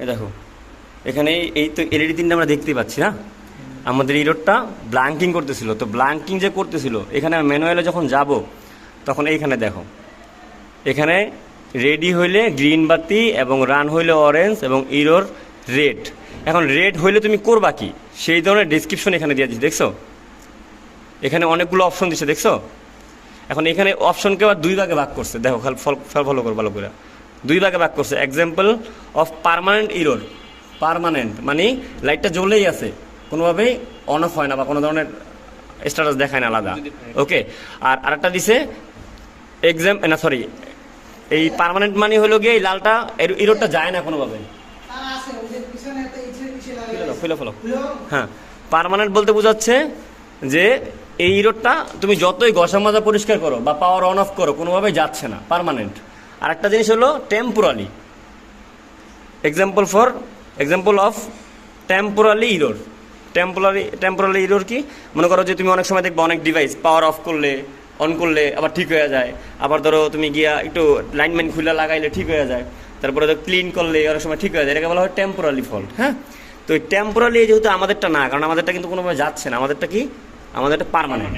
এই দেখো, এখানে এই- এই তো এলইডি তিনটা আমরা দেখতেই পাচ্ছি, না? আমাদের ইরোডটা ব্লাঙ্কিং করতেছিল। তো ব্লাঙ্কিং যে করতেছিল, এখানে ম্যানুয়ালে যখন যাব, তখন এইখানে দেখো। এখানে রেডি হইলে গ্রিন বাতি এবং রান হইলে অরেঞ্জ এবং ইরোর রেড এখন রেড হইলে তুমি করবা কি? সেই ধরনের ডিসক্রিপশন এখানে দিয়ে দিচ্ছি দেখছ? এখানে অনেকগুলো অপশন দিচ্ছে দেখছ? এখন এখানে অপশনকে আবার দুই ভাগে ভাগ করছে। দেখো, ফল ফলো করো, ভালো করে। দুই ভাগে ভাগ করছে। Example of permanent error permanent মানে লাইটটা জ্বলেই আছে। কোনোভাবেই অন অফ হয় না বা কোনো ধরনের স্ট্যাটাস দেখায় না আলাদা। ওকে আর আরেকটা দিছে এক্সাম না সরি এই পার্মানেন্ট মানে হলো গিয়ে এই লালটা এর- ইরোডটা যায় না কোনোভাবে ফেলো। হ্যাঁ। পার্মানেন্ট বলতে বোঝাচ্ছে যে এই ইরোডটা তুমি যতই ঘষা মাজা পরিষ্কার করো বা পাওয়ার অন অফ করো কোনোভাবে যাচ্ছে না পার্মানেন্ট আর একটা জিনিস হলো temporally example for example of temporally error temporally temporally error কি? মনে করো যে তুমি অনেক সময় দেখবে অনেক ডিভাইস পাওয়ার অফ করলে অন করলে, আবার ঠিক হয়ে যায়। আবার ধরো তুমি গিয়া একটু লাইন লাইনম্যান খুলে লাগাইলে ঠিক হয়ে যায়। তারপরে তো ক্লিন করলে অনেক সময় ঠিক হয়ে যায়। এটাকে বলা হয় টেম্পোরালি ফল্ট হ্যাঁ? তো এই টেম্পোরালি যেহেতু আমাদেরটা না, কারণ আমাদেরটা কিন্তু কোনোভাবে যাচ্ছে না। আমাদেরটা কি? আমাদেরটা পার্মানেন্ট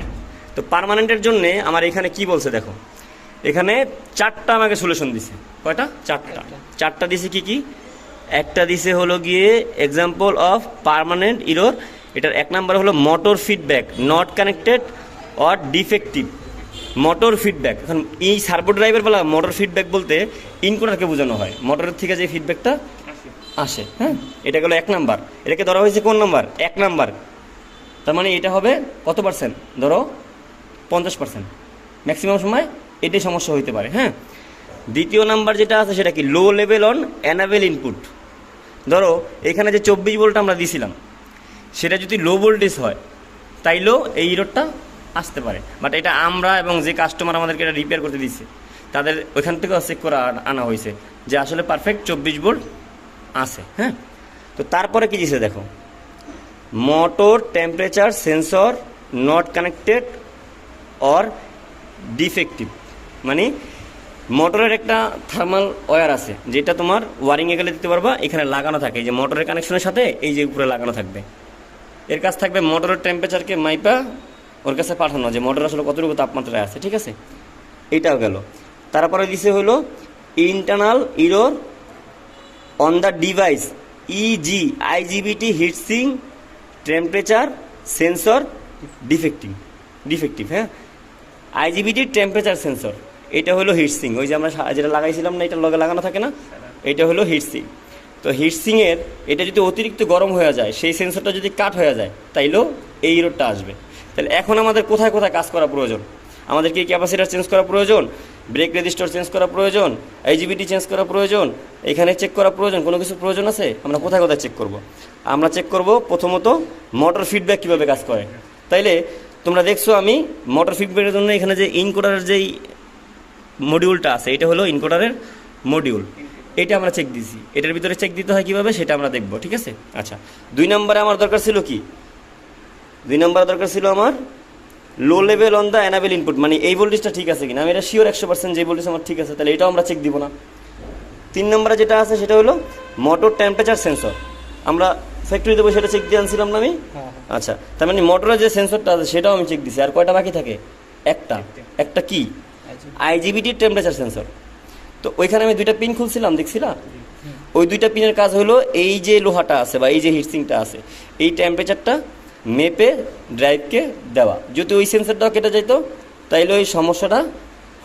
তো পার্মানেন্টের জন্য আমার এখানে কি বলছে দেখো? এখানে চারটা আমাকে সলিউশন দিছে। কয়টা? চারটা। চারটা। দিছে কি কি? একটা দিছে হলো গিয়ে এক্সাম্পল অফ পার্মানেন্ট ইরোর এটার এক নাম্বার হলো motor feedback not connected or defective motor feedback এখন এই সার্ভো ড্রাইভের বেলা মোটর ফিডব্যাক বলতে ইনকোনারকে বোঝানো হয়। মোটরের থেকে যে ফিডব্যাকটা আসে হ্যাঁ? এটা গেলো এক নাম্বার। এটাকে ধরা হয়েছে কোন নাম্বার? এক নাম্বার। তার মানে এটা হবে কত পার্সেন্ট ধরো পঞ্চাশ পার্সেন্ট ম্যাক্সিমাম সময় এটাই সমস্যা হইতে পারে হ্যাঁ? দ্বিতীয় নাম্বার যেটা আছে সেটা কি? Low level on enable input ধরো, এখানে যে চব্বিশ ভোল্ট আমরা দিছিলাম, সেটা যদি লো ভোল্টেজ হয়, তাইলেও এই ইরোডটা আসতে পারে। বাট এটা আমরা এবং যে কাস্টমার আমাদেরকে এটা রিপেয়ার করতে দিচ্ছে তাদের ওইখান থেকেও চেক করে আনা- আনা হয়েছে যে আসলে পারফেক্ট চব্বিশ ভোল্ট আছে হ্যাঁ? তো তারপরে কি দিছে দেখো? Motor temperature sensor not connected or defective মানে মোটরের একটা থার্মাল ওয়্যার আছে, যেটা তোমার ওয়ারিংয়ে গেলে দিতে পারবা, এখানে লাগানো থাকে। যে মোটরের কানেকশনের সাথে এই যে উপরে লাগানো থাকবে। এর কাছ থাকবে মোটরের টেম্পারেচারকে মাইপা ওর কাছে পাঠানো, যে মোটর আসলে কতটুকু তাপমাত্রায় আছে, ঠিক আছে? এটাও গেল। তারপরে দিছে হলো internal error on the device E G IGBT heatsink temperature sensor defective defective হ্যাঁ? আইজিবিটি টেম্পারেচার সেন্সর এটা হলো হিটসিং ওই যে আমরা যেটা লাগাইছিলাম না এটা লগে লাগানো থাকে না? এটা হলো হিটসিং তো হিটসিংয়ের এটা যদি অতিরিক্ত গরম হয়ে যায়, সেই সেন্সরটা যদি কাট হয়ে যায়, তাইলেও এই রোডটা আসবে। তাহলে এখন আমাদের কোথায় কোথায় কাজ করা প্রয়োজন? আমাদের কি ক্যাপাসিটার চেঞ্জ করা প্রয়োজন? ব্রেক রেজিস্টার চেঞ্জ করা প্রয়োজন? আইজিবিটি চেঞ্জ করা প্রয়োজন? এখানে চেক করা প্রয়োজন? কোনো কিছু প্রয়োজন আছে? আমরা কোথায় কোথায় চেক করব? আমরা চেক করব প্রথমত মোটর ফিডব্যাক কীভাবে কাজ করে। তাইলে তোমরা দেখছ আমি মোটর ফিডব্যাকের জন্য এখানে যে ইনকোডারের যেই মডিউলটা আছে এটা হলো ইনকোডারের মডিউল এটা আমরা চেক দিছি। এটার ভিতরে চেক দিতে হয় কীভাবে সেটা আমরা দেখব ঠিক আছে? আচ্ছা দুই নম্বরে আমার দরকার ছিল কি? দুই নম্বরে দরকার ছিল আমার low level on the enable input মানে এই ভোল্টেজটা ঠিক আছে কিনা? আমি এটা শিওর একশো পার্সেন্ট যে ভোল্টেজ আমার ঠিক আছে তাহলে এটাও আমরা চেক দিব না। তিন নম্বরে যেটা আছে সেটা হলো মোটর টেম্পারেচার সেন্সর আমরা ফ্যাক্টরিতে বসে সেটা চেক দিয়ে আনছিলাম না আমি? হ্যাঁ, আচ্ছা তার মানে মোটরের যে সেন্সরটা আছে সেটাও আমি চেক দিছি। আর কয়টা বাকি থাকে? একটা। একটা কি? IGBT temperature sensor. তো ওইখানে আমি দুইটা পিন খুলছিলাম দেখছিলাম ওই দুইটা পিনের কাজ হলো এই যে লোহাটা আছে বা এই যে হিটসিংটা আছে এই টেম্পারেচারটা মেপে ড্রাইভকে দেওয়া। যদি ওই সেন্সরটাও কেটে যেত তাইলে ওই সমস্যাটা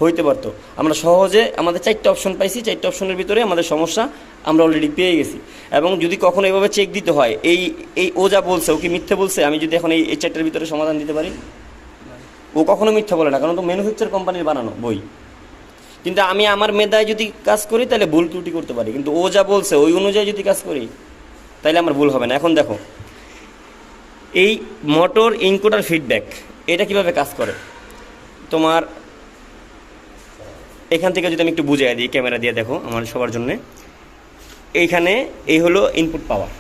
হইতে পারতো। আমরা সহজে আমাদের চারটে অপশন পাইছি চারটে অপশনের ভিতরে আমাদের সমস্যা আমরা অলরেডি পেয়ে গেছি। এবং যদি কখনো এভাবে চেক দিতে হয় এই এই ও যা বলছে ও কি মিথ্যে বলছে? আমি যদি এখন এই চারটের ভিতরে সমাধান দিতে পারি। ও কখনো মিথ্যা বলে না, কারণ তো ম্যানুফ্যাকচার কোম্পানির বানানো, বই। কিন্তু আমি আমার মেধায় যদি কাজ করি, তাহলে ভুল ত্রুটি করতে পারি। কিন্তু ও যা বলছে, ওই অনুযায়ী যদি কাজ করি, তাহলে আমার ভুল হবে না। এখন দেখো, এই মোটর ইনকোডার ফিডব্যাক এটা কীভাবে কাজ করে? তোমার, এখান থেকে যদি আমি একটু বুঝিয়ে দিই, ক্যামেরা দিয়ে দেখো আমার সবার জন্য। এইখানে এই হলো ইনপুট পাওয়ার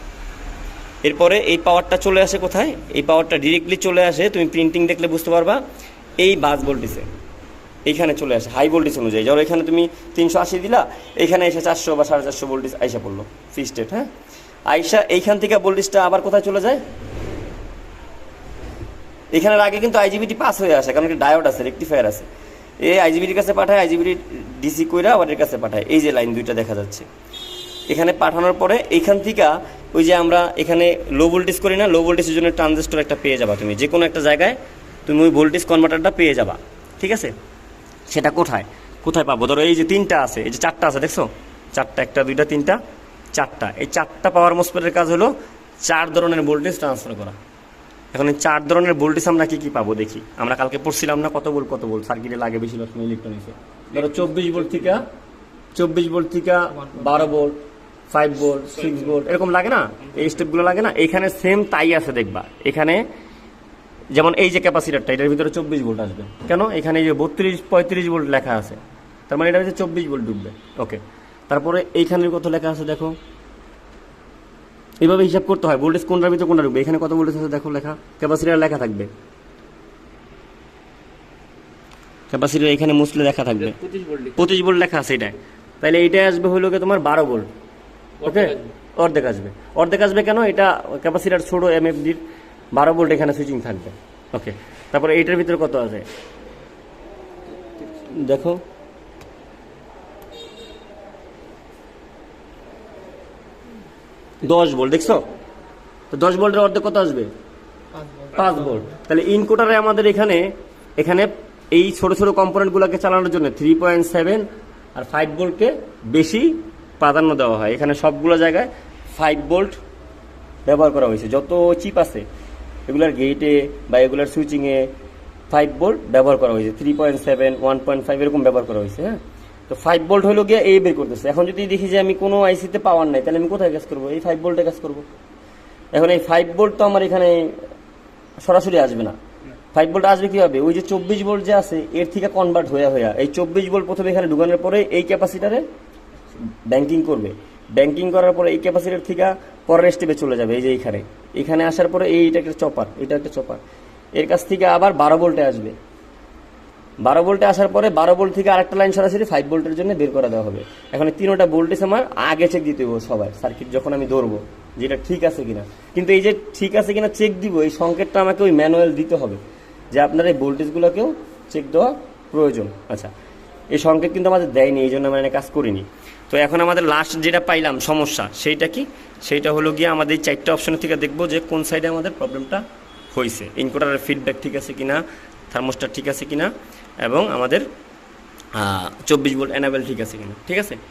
এরপরে এই পাওয়ারটা চলে আসে কোথায়? এই পাওয়ারটা ডিরেক্টলি চলে আসে, তুমি প্রিন্টিং দেখলে বুঝতে পারবা। এই বাস ভোল্টেজে। এইখানে চলে আসে, হাই ভোল্টেজ অনুযায়ী। ধরো এখানে তুমি তিনশো আশি দিলা, এখানে এসে চারশো বা সাড়ে চারশো ভোল্টেজ আইসা পড়ল স্টেট হ্যাঁ? আইসা এইখান থেকে ভোল্টেজটা আবার কোথায় চলে যায়? এখানের আগে কিন্তু আইজিবিটি পাস হয়ে আসে, কারণ ডায়োড আছে রেক্টিফায়ার আছে। এই আইজিবিটির কাছে পাঠায় আইজিবিটি ডিসি কইরা আবার এর কাছে পাঠায়। এই যে লাইন দুইটা দেখা যাচ্ছে। এখানে পাঠানোর পরে এইখান থেকে ওই যে আমরা এখানে লো ভোল্টেজ করি না লো ভোল্টেজের জন্য ট্রানজিস্টর একটা পেয়ে যাবা তুমি। যে কোনো একটা জায়গায় তুমি ওই ভোল্টেজ কনভার্টারটা পেয়ে যাবা ঠিক আছে? সেটা কোথায়? কোথায় পাবো? ধরো এই যে তিনটা আছে এই যে চারটা আছে দেখছ? চারটা একটা দুইটা তিনটা চারটা। এই চারটা পাওয়ার মোসপেটের কাজ হলো চার ধরনের ভোল্টেজ ট্রান্সফার করা। এখন এই চার ধরনের ভোল্টেজ আমরা কী কী পাবো দেখি? আমরা কালকে পড়ছিলাম না কত ভোল্ট কত ভোল্ট সার্কিটে লাগে বেশিরভাগ সময় ইলেকট্রনিক্সে ধরো চব্বিশ ভোল্ট থেকে চব্বিশ ভোল্ট থেকে বারো volt five volt six volt এরকম লাগে না? এই স্টেপগুলো লাগে না? এখানে সেম তাই আছে দেখবা। এখানে যেমন এই যে ক্যাপাসিটারটা এটার ভিতরে চব্বিশ ভোল্ট আসবে। কেন? এখানে যে বত্রিশ পঁয়ত্রিশ ভোল্ট লেখা আছে। তার মানে এটার ভিতরে চব্বিশ ভোল্ট ঢুকবে। ওকে। তারপরে এইখানের কত লেখা আছে দেখো। এইভাবে হিসাব করতে হয় ভোল্টেজ কোনটার ভিতরে কোনটা ঢুকবে। এখানে কত ভোল্টেজ আছে দেখো লেখা। ক্যাপাসিটার লেখা থাকবে। ক্যাপাসিটার এখানে মুসলে লেখা থাকবে। পঁচিশ ভোল্ট লেখা। আছে এটাই তাহলে এইটাই আসবে হলো গিয়ে তোমার বারো ভোল্ট। ওকে? অর্ধেক আসবে। অর্ধেক আসবে কেন? এটা ক্যাপাসিটার ছোট এম এফ ডির বারো ভোল্ট এখানে সুইচিং থাকবে। ওকে তারপরে এইটার ভিতরে কত আছে? দেখো। দশ ভোল্ট দেখছ? তো দশ ভোল্টের অর্ধেক কত আসবে? পাঁচ ভোল্ট তাহলে ইনকোটারে আমাদের এখানে এখানে এই ছোট ছোট কম্পোনেন্টগুলোকে চালানোর জন্য থ্রি পয়েন্ট সেভেন আর ফাইভ ভোল্টকে বেশি প্রাধান্য দেওয়া হয়। এখানে সবগুলো জায়গায় ফাইভ ভোল্ট ব্যবহার করা হয়েছে। যত চিপ আছে এগুলার গেটে বা এগুলার সুইচিংয়ে ফাইভ বোল্ট ব্যবহার করা হয়েছে। Three point seven one point five এরকম ব্যবহার করা হয়েছে হ্যাঁ? তো ফাইভ বোল্ট হলো গিয়ে এই বের করতেছে। এখন যদি দেখি যে আমি কোনো আইসিতে পাওয়ার নাই, তাহলে আমি কোথায় কাজ করব? এই ফাইভ বোল্টে কাজ করব। এখন এই ফাইভ বোল্ট তো আমার এখানে সরাসরি আসবে না। ফাইভ বোল্ট আসবে কীভাবে? ওই যে চব্বিশ বোল্ট যে আছে, এর থেকে কনভার্ট হয়ে হয়ে। এই চব্বিশ বোল্ট প্রথমে এখানে ঢুকানোর পরে এই ক্যাপাসিটারে ব্যাংকিং করবে। ব্যাংকিং করার পরে এই ক্যাপাসিটার থেকে পরের স্টেপে চলে যাবে, এই যে এইখানে। এখানে আসার পরে এইটা একটা চপার এটা একটা চপার এর কাছ থেকে আবার বারো ভোল্টে আসবে। বারো ভোল্টে আসার পরে বারো ভোল্ট থেকে আরেকটা লাইন সরাসরি ফাইভ ভোল্টের জন্য বের করে দেওয়া হবে। এখন তিনোটা ভোল্টেজ আমার আগে চেক দিতে হবে সবাই সার্কিট যখন আমি ধরবো যেটা ঠিক আছে কিনা। কিন্তু এই যে ঠিক আছে কিনা চেক দিব, এই সংকেতটা আমাকে ওই ম্যানুয়াল দিতে হবে, যে আপনার এই ভোল্টেজগুলোকেও চেক দেওয়া প্রয়োজন। আচ্ছা এই সংকেত কিন্তু আমাদের দেয়নি, এই জন্য আমরা কাজ করিনি। তো এখন আমাদের লাস্ট যেটা পাইলাম সমস্যা, সেইটা কি? সেইটা হলো গিয়ে আমাদের এই চারটে অপশনের থেকে দেখব যে কোন সাইডে আমাদের প্রবলেমটা হয়েছে ইনকোটারের ফিডব্যাক ঠিক আছে কিনা থার্মোস্টার ঠিক আছে কিনা, এবং আমাদের চব্বিশ ভোল্ট অ্যানাবেল ঠিক আছে কিনা, ঠিক আছে?